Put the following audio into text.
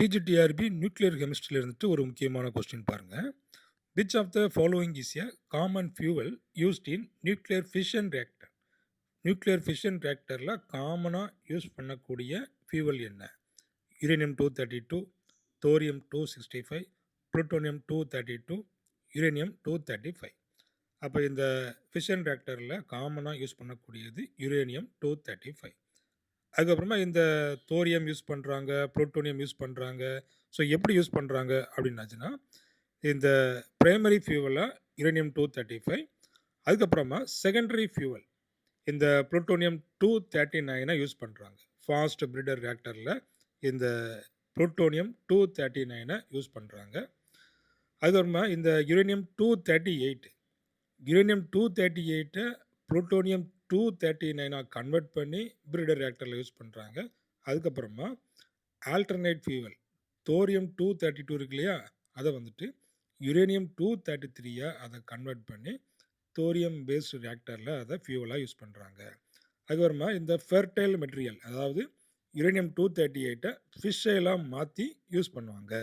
PGTRB nuclear கெமிஸ்ட்ரியில் இருந்துட்டு ஒரு முக்கியமான கொஸ்டின் பாருங்கள் which of the following is a common fuel used in nuclear fission reactor? Nuclear fission ரியாக்டரில் காமனாக use பண்ணக்கூடிய fuel என்ன? Uranium 232, thorium 265, plutonium 232, uranium two thirty five அப்போ இந்த ஃபிஷன் ரியாக்டரில் காமனாக யூஸ் பண்ணக்கூடியது யுரேனியம் 235. அதுக்கப்புறமா இந்த தோரியம் யூஸ் பண்ணுறாங்க புளுட்டோனியம் யூஸ் பண்ணுறாங்க ஸோ எப்படி யூஸ் பண்ணுறாங்க அப்படின்னாச்சுன்னா, இந்த ப்ரைமரி ஃபியூவலாக யுரேனியம் 235 அதுக்கப்புறமா செகண்டரி ஃபியூவல் இந்த புரோட்டோனியம் டூ தேர்ட்டி நைனை யூஸ் பண்ணுறாங்க ஃபாஸ்ட் பிரிடர் ரியாக்டரில் இந்த புளூட்டோனியம் டூ தேர்ட்டி நைனை யூஸ் பண்ணுறாங்க அதுக்கப்புறமா இந்த யுரேனியம் 238 யுரேனியம் டூ தேர்ட்டி எயிட்டை புளூட்டோனியம் டூ தேர்ட்டி நைனாக கன்வெர்ட் பண்ணி பிரிடர் ரியாக்டரில் யூஸ் பண்ணுறாங்க அதுக்கப்புறமா ஆல்டர்னேட் ஃபியூவல் தோரியம் 232 இருக்கு இல்லையா? அதை வந்துட்டு யுரேனியம் டூ தேர்ட்டி த்ரீயாக அதை கன்வெர்ட் பண்ணி தோரியம் பேஸ்டு ரியாக்டரில் அதை ஃபியூவலாக யூஸ் பண்ணுறாங்க அதுக்கப்புறமா இந்த ஃபெர்டைல் மெட்டீரியல் அதாவது யுரேனியம் டூ தேர்ட்டி எயிட்டை ஃபிஷ் ஆயிலாக மாற்றி யூஸ் பண்ணுவாங்க.